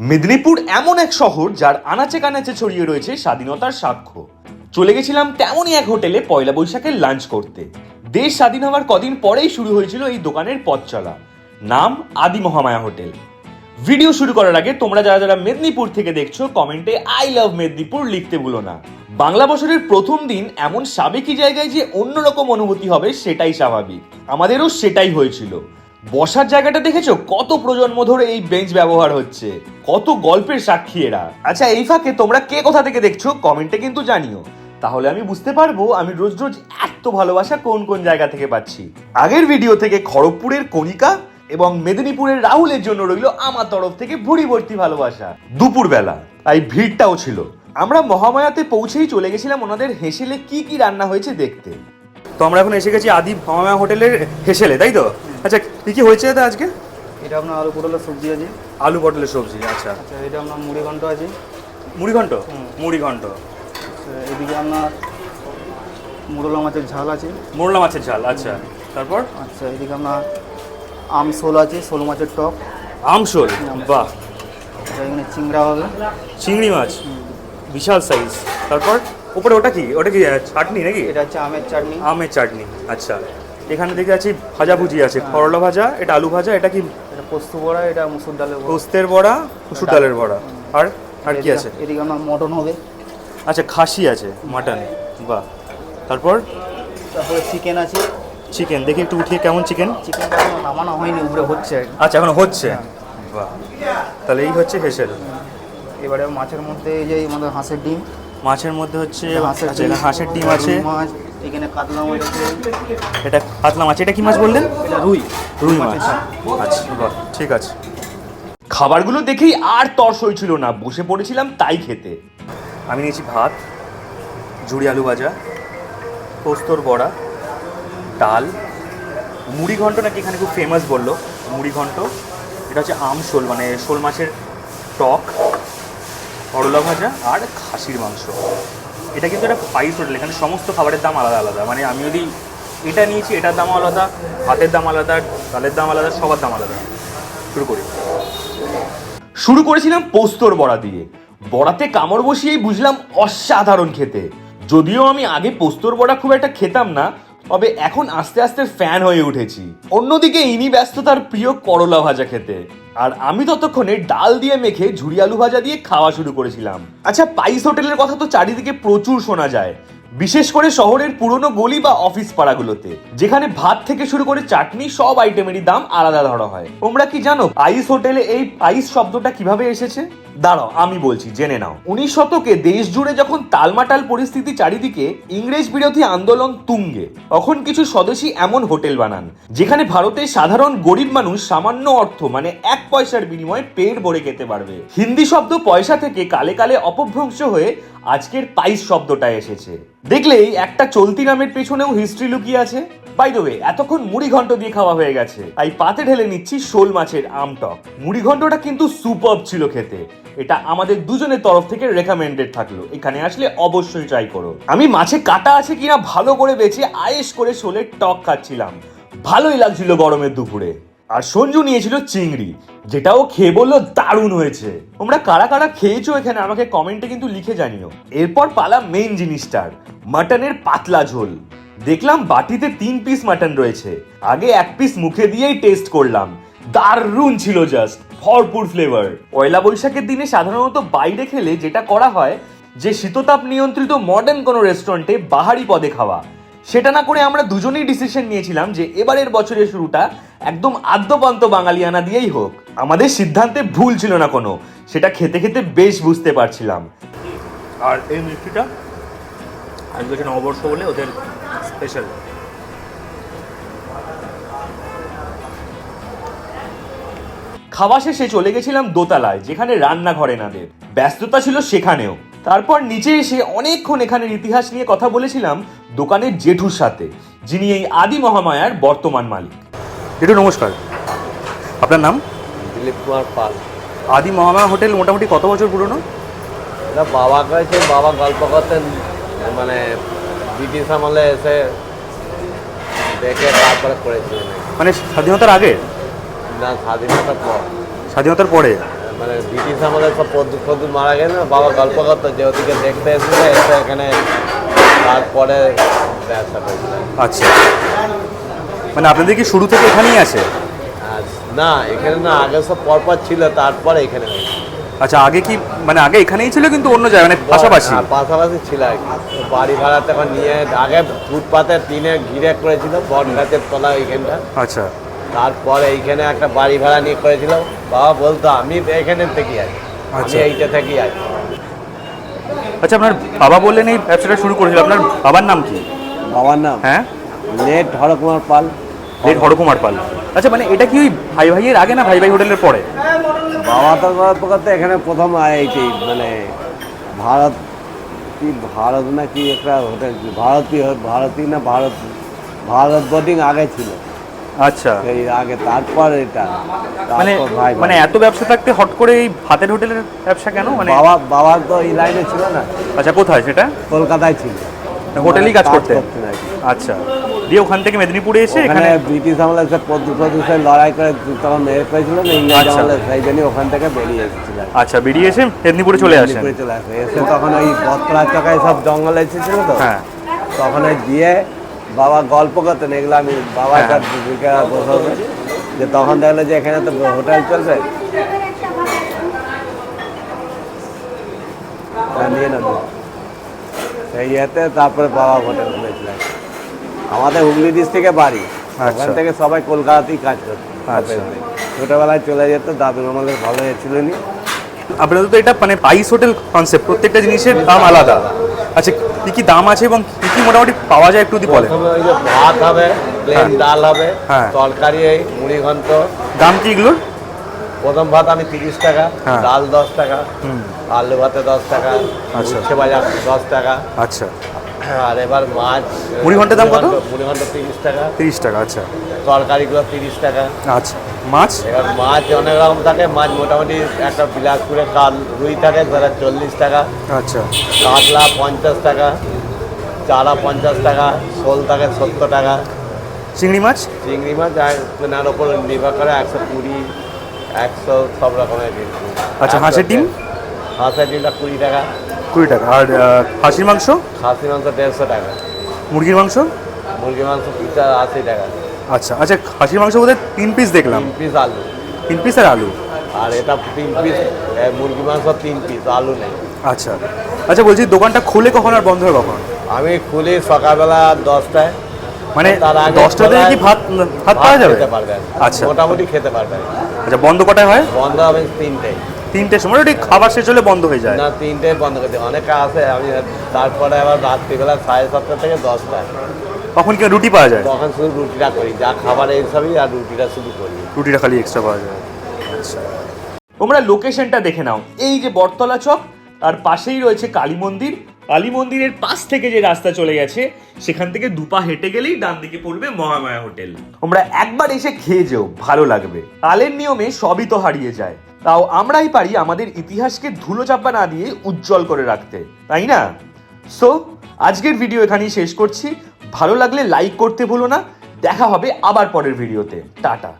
মেদিনীপুর এমন এক শহর যার আনাচে কানাচে ছড়িয়ে রয়েছে স্বাধীনতার সাক্ষ্য চলে গেছিলাম তেমনই এক হোটেলে পয়লা বৈশাখের লাঞ্চ করতে। দেশ স্বাধীন হওয়ার কদিন পরেই শুরু হয়েছিল এই দোকানের পথ চলা। নাম আদি মহামায়া হোটেল। ভিডিও শুরু করার আগে তোমরা যারা যারা মেদিনীপুর থেকে দেখছ, কমেন্টে আই লাভ মেদিনীপুর লিখতে ভুলো না। বাংলা বছরের প্রথম দিন এমন সাবেকি জায়গায় যে অন্যরকম অনুভূতি হবে, সেটাই স্বাভাবিক। আমাদেরও সেটাই হয়েছিল। বসার জায়গাটা দেখেছ? কত প্রজন্ম ধরে এই বেঞ্চ ব্যবহার হচ্ছে। কত গল্পের সাক্ষী এরা। আচ্ছা এই ফাঁকে তোমরা কে কোথা থেকে দেখছ? কমেন্টে কিন্তু জানিও। তাহলে আমি বুঝতে পারব আমি রোজ রোজ এত ভালোবাসা কোন কোন জায়গা থেকে পাচ্ছি। আগের ভিডিও থেকে খড়গপুরের কণিকা এবং মেদিনীপুরের রাহুলের জন্য রইল আমার তরফ থেকে ভুড়ি ভর্তি ভালোবাসা। দুপুরবেলা, তাই ভিড়টাও ছিল। আমরা মহামায়াতে পৌঁছেই চলে গেছিলাম ওনাদের হেসেলে কি কি রান্না হয়েছে দেখতে। তো আমরা এখন এসে গেছি আদি মহামায়া হোটেলের হেসেলে তাই তো? আচ্ছা কি কি হয়েছে দাদা আজকে? এটা আপনার আলু পটলের সবজি আছে। আলু পটলের সবজি আচ্ছা। আচ্ছা এটা আপনার মুড়ি ঘন্ট আছে। মুড়ি ঘন্ট মুড়ি ঘন্ট এদিকে আপনার মুরলা মাছের ঝাল আছে। মোরলা মাছের ঝাল আচ্ছা। তারপর? আচ্ছা এদিকে আপনার আম শোল আছে শোল মাছের টক। আমশোল বাহ। আচ্ছা, এখানে চিংড়া হবে। চিংড়ি মাছ? বিশাল সাইজ তারপর? উপরে ওটা কি? ওটা কি চাটনি নাকি? এটা হচ্ছে আমের চাটনি। আমের চাটনি আচ্ছা। এখানে দেখে আছি ভাজা ভুজি আছে করলা ভাজা এটা আলু ভাজা এটা কি? এটা পোস্ত বড়া এটা মুসুর ডালের বড়া। পোস্তের বড়া মুসুর ডালের বড়া। আর আর কি আছে? এদিকে আপনার মটন হবে। আচ্ছা খাসি আছে মাটন। বাহ। তারপর? তারপরে চিকেন আছে। চিকেন দেখি একটু উঠিয়ে কেমন চিকেন? এখনও নামানো হয়নি উপরে হচ্ছে আচ্ছা এখন হচ্ছে? বাহ। তাহলে এই হচ্ছে হেসেল। এবারে মাছের মধ্যে এই যে আমাদের হাঁসের ডিম মাছের মধ্যে হচ্ছে হাঁসের এখানে হাঁসের ডিম আছে। মাছ এখানে কাতলা মাছ আছে। এটা পাতলা মাছ এটা কি মাছ বললেন? এটা রুই রুই মাছ। আচ্ছা ঠিক আছে। খাবারগুলো দেখেই আর তর্স হয়েছিল না বসে পড়েছিলাম তাই খেতে। আমি নিয়েছি ভাত ঝুড়ি আলু ভাজা পোস্তর বড়া ডাল। মুড়ি ঘন্ট নাকি এখানে খুব ফেমাস বলল। মুড়ি ঘন্ট এটা হচ্ছে আম শোল মানে শোল মাছের টক। করলা ভাজা আর খাসির মাংস। এটা কিন্তু একটা পাইস হোটেল এখানে সমস্ত খাবারের দাম আলাদা আলাদা। মানে আমি যদি এটা নিয়েছি, এটার দাম আলাদা, ভাতের দাম আলাদা, ডালের দাম আলাদা, সবার দাম আলাদা। শুরু করি। শুরু করেছিলাম পোস্তর বড়া দিয়ে। বড়াতে কামড় বসিয়েই বুঝলাম অসাধারণ খেতে। যদিও আমি আগে পোস্তর বড়া খুব একটা খেতাম না তবে এখন আস্তে আস্তে ফ্যান হয়ে উঠেছি। অন্যদিকে ইনি ব্যস্ত তার প্রিয় করলা ভাজা খেতে। আর আমি ততক্ষণে ডাল দিয়ে মেখে ঝুড়ি আলু ভাজা দিয়ে খাওয়া শুরু করেছিলাম। আচ্ছা পাইস হোটেলের কথা তো চারিদিকে প্রচুর শোনা যায়। বিশেষ করে শহরের পুরনো গলি বা অফিস পাড়াগুলোতে, যেখানে ভাত থেকে শুরু করে চাটনি সব আইটেমেরই দাম আলাদা ধরা হয়। তোমরা কি জানো আইস হোটেলে এই আইস শব্দটা কীভাবে এসেছে? দাঁড়াও, আমি বলছি, জেনে নাও। উনিশ শতকে দেশ জুড়ে যখন তালমাটাল পরিস্থিতি চারিদিকে ইংরেজ বিরোধী আন্দোলন তুঙ্গে, তখন কিছু স্বদেশী এমন হোটেল বানান, যেখানে ভারতের সাধারণ গরিব মানুষ সামান্য অর্থ মানে এক পয়সার বিনিময়ে পেট ভরে খেতে পারবে। হিন্দি শব্দ পয়সা থেকে কালে কালে অপভ্রংশ হয়ে আজকের পাইস শব্দটা এসেছে। দেখলেই একটা চলতি নামের পেছনেও হিস্ট্রি লুকিয়ে আছে। বাই দ্য এতক্ষণ মুড়ি ঘন্ট দিয়ে খাওয়া হয়ে গেছে। তাই পাতে ঢেলে নিচ্ছি শোল মাছের আমটক মুড়ি ঘন্টটা কিন্তু সুপার ছিল খেতে। এটা আমাদের দুজনের তরফ থেকে রেকমেন্ডেড থাকল। এখানে আসলে অবশ্যই ট্রাই করো। আমি মাছে কাটা আছে কিনা ভালো করে বেছে আয়েস করে শোলের টক খাচ্ছিলাম। ভালোই লাগছিল গরমের দুপুরে। আর সঞ্জু নিয়েছিল চিংড়ি, যেটাও খেয়ে বলল দারুণ হয়েছে। তোমরা কারা কারা খেয়েছো এখানে আমাকে কমেন্টে কিন্তু লিখে জানিও। এরপর পালা মেইন জিনিসটার, মাটনের পাতলা ঝোল। দেখলাম বাটিতে তিন পিস মাটন রয়েছে। আগে এক পিস মুখে দিয়েই টেস্ট করলাম। দারুণ ছিল জাস্ট ভরপুর ফ্লেভার পয়লা বৈশাখের দিনে সাধারণত বাইরে খেলে যেটা করা হয়, যে শীততাপ নিয়ন্ত্রিত মডার্ন কোনো রেস্টুরেন্টে বাহারি পদে খাওয়া। সেটা না করে আমরা দুজনেই ডিসিশন নিয়েছিলাম যে এবারের বছরের শুরুটা একদম আদ্যপান্ত বাঙালিয়ানা দিয়েই হোক। আমাদের সিদ্ধান্তে ভুল ছিল না কোনো সেটা খেতে খেতে বেশ বুঝতে পারছিলাম। আর এই মিষ্টিটা? আজকে নববর্ষ বলে ওদের স্পেশাল খাওয়া শেষে চলে গেছিলাম দোতলায় যেখানে রান্নাঘরে নাদের ব্যস্ততা ছিল সেখানেও। তারপর নিচে এসে অনেকক্ষণ এখানের ইতিহাস নিয়ে কথা বলেছিলাম দোকানের জেঠুর সাথে যিনি এই আদি মহামায়ার বর্তমান মালিক। জেঠু নমস্কার। আপনার নাম? দিলীপ কুমার পাল। আদি মহামায়া হোটেল মোটামুটি কত বছর পুরনো? এটা বাবা কাছে বাবা গল্প করতেন মানে ব্রিটিশ আমলে এসে দেখে তারপরে করেছিলেন। মানে স্বাধীনতার আগে? না স্বাধীনতার পর। স্বাধীনতার পরে? মানে ব্রিটিশ আমাদের সব পদ্মু ফদ্দু মারা গেছে না? বাবা গল্প করতো যে ওদিকে দেখতে এসেছিল এসে এখানে তারপরে ব্যবসা করেছিল আচ্ছা। মানে আপনাদের কি শুরু থেকে এখানেই আছে? না এখানে না আগে সব পরপর ছিল তারপরে এখানে আচ্ছা আগে কি মানে আগে এখানেই ছিল কিন্তু অন্য জায়গায় মানে পাশাপাশি? হ্যাঁ, পাশাপাশি ছিল বাড়ি ভাড়া তখন নিয়ে আগে ফুটপাতের টিনে ঘিরে করেছিল বট গাছের তলা ওইখানটা আচ্ছা। তারপরে এইখানে একটা বাড়ি ভাড়া নিয়ে করেছিল বাবা বলতো আমি এখানে থেকেই আছি আমি আচ্ছা। এইটা থেকেই আছি আচ্ছা আপনার বাবা বললেন এই ব্যবসাটা শুরু করেছিল। আপনার বাবার নাম কি? বাবার নাম? হ্যাঁ? লেট হরকুমার পাল। লেট হরকুমার পাল। আচ্ছা মানে এটা কি ওই ভাই ভাইয়ের আগে না ভাই ভাই হোটেলের পরে? বাবা তো করতে এখানে প্রথম এইটি মানে ভারত কি ভারত না কি একটা হোটেল ভারতীয় ভারতী না ভারত ভারত বোর্ডিং আগে ছিল। আচ্ছা। সেই আগে তারপর এটা। মানে মানে এত ব্যবসা থাকতে হট করে এই ভাতের হোটেলের ব্যবসা কেন? মানে বাবা বাবার তো এই লাইনে ছিল না। আচ্ছা কোথায় সেটা? কলকাতায় ছিল। হোটেলেই কাজ করতেন? করতেন আচ্ছা। দিয়ে ওখান থেকে মেদিনীপুরে এসে এখানে ব্রিটিশ আমলে সে পদ্মু লড়াই করে তখন মেরে পেয়েছিল না ইংরেজ আচ্ছা। আমলে সেই জন্যই ওখান থেকে বেরিয়ে এসেছিল। আচ্ছা বেরিয়ে এসে মেদিনীপুরে চলে মেদিনীপুরে চলে আসে। এসে তখন ওই বস্ত্রা চকায় সব জঙ্গল এসেছিল তো। হ্যাঁ। তখন ওই দিয়ে বাবা গল্প করতেন এগুলো আমি বাবা হ্যাঁ। তার দিদিকে যে তখন দেখল যে এখানে তো হোটেল নিয়ে নেব। সেই ইয়েতে তারপরে বাবা হোটেল খুলেছিলেন আমাদের হুগলি ডিস্ট্রিক্টে বাড়ি। ওখান আচ্ছা। থেকে সবাই কলকাতাতেই কাজ করতো। আচ্ছা। ছোটবেলায় চলে যেত দাদুর আমাদের ভালো ছিলেনি আপনাদের তো এটা মানে পাইস হোটেল কনসেপ্ট প্রত্যেকটা জিনিসের দাম আলাদা। আচ্ছা কি কি দাম আছে এবং কি কি মোটামুটি পাওয়া যায় একটু যদি বলেন প্রথমে ওই যে ভাত হবে প্লেন হ্যাঁ। ডাল হবে হ্যাঁ। তরকারি এই মুড়ি ঘন্ট দাম কি এগুলোর প্রথম ভাত আমি তিরিশ টাকা হ্যাঁ। ডাল দশ টাকা হুম আলু ভাতে দশ টাকা আচ্ছা। উচ্ছে ভাজা দশ টাকা আচ্ছা আর এবার মাছ মুড়ি ঘন্টের দাম কত? মুড়ি ঘন্ট তিরিশ টাকা তিরিশ টাকা আচ্ছা তরকারিগুলো তিরিশ টাকা আচ্ছা মাছ? এবার মাছ অনেক রকম থাকে। মাছ মোটামুটি একটা বিলাসপুরে কাল রুই থাকে সেটা চল্লিশ টাকা। আচ্ছা। কাতলা পঞ্চাশ টাকা চারা পঞ্চাশ টাকা শোল থাকে সত্তর টাকা। চিংড়ি মাছ? চিংড়ি মাছ কেনার ওপর নির্ভর করে একশো কুড়ি একশো সব রকমের। আচ্ছা, হাঁসের ডিম? হাঁসের ডিমটা কুড়ি টাকা। কুড়ি টাকা। আর খাসির মাংস? খাসি মাংস দেড়শো টাকা। মুরগির মাংস? মুরগি মাংস পিসা আশি টাকা। আচ্ছা আচ্ছা খাসির মাংস বোধহয় তিন পিস দেখলাম। তিন পিস আলু। তিন পিস আর আলু? আর এটা তিন পিস মুরগি মাংস তিন পিস আলু নেই। আচ্ছা আচ্ছা বলছি দোকানটা খুলে কখন আর বন্ধ হয় কখন? আমি খুলি সকালবেলা দশটায়। মানে দশটা থেকে কি ভাত ভাত পাওয়া যাবে? আচ্ছা। মোটামুটি খেতে পারবেন আচ্ছা বন্ধ কটায় হয়? বন্ধ হবে তিনটেই তিনটের সময় ওটি খাবার শেষ হলে বন্ধ হয়ে যায়। না তিনটে বন্ধ করে দিই। অনেকে আসে আমি তারপরে আবার রাত্রিবেলা সাড়ে সাতটা থেকে দশটা তখন কি রুটি পাওয়া যায়? তখন শুধু রুটিটা করি যা খাবার এইসবই আর রুটিটা শুধু করি। রুটিটা খালি এক্সট্রা পাওয়া যায়। আচ্ছা। তোমরা লোকেশনটা দেখে নাও। এই যে বটতলা চক আর পাশেই রয়েছে কালী মন্দির। কালী মন্দিরের পাশ থেকে যে রাস্তা চলে গেছে সেখান থেকে দুপা হেঁটে গেলেই ডান দিকে পড়বে মহামায়া হোটেল। তোমরা একবার এসে খেয়ে যেও ভালো লাগবে। কালের নিয়মে সবই তো হারিয়ে যায়। তাও আমরাই পারি আমাদের ইতিহাসকে ধুলোচাপা না দিয়ে উজ্জ্বল করে রাখতে। তাই না? সো আজকের ভিডিও এখানেই শেষ করছি। ভালো লাগলে লাইক করতে ভুলো না। দেখা হবে আবার পরের ভিডিওতে টাটা।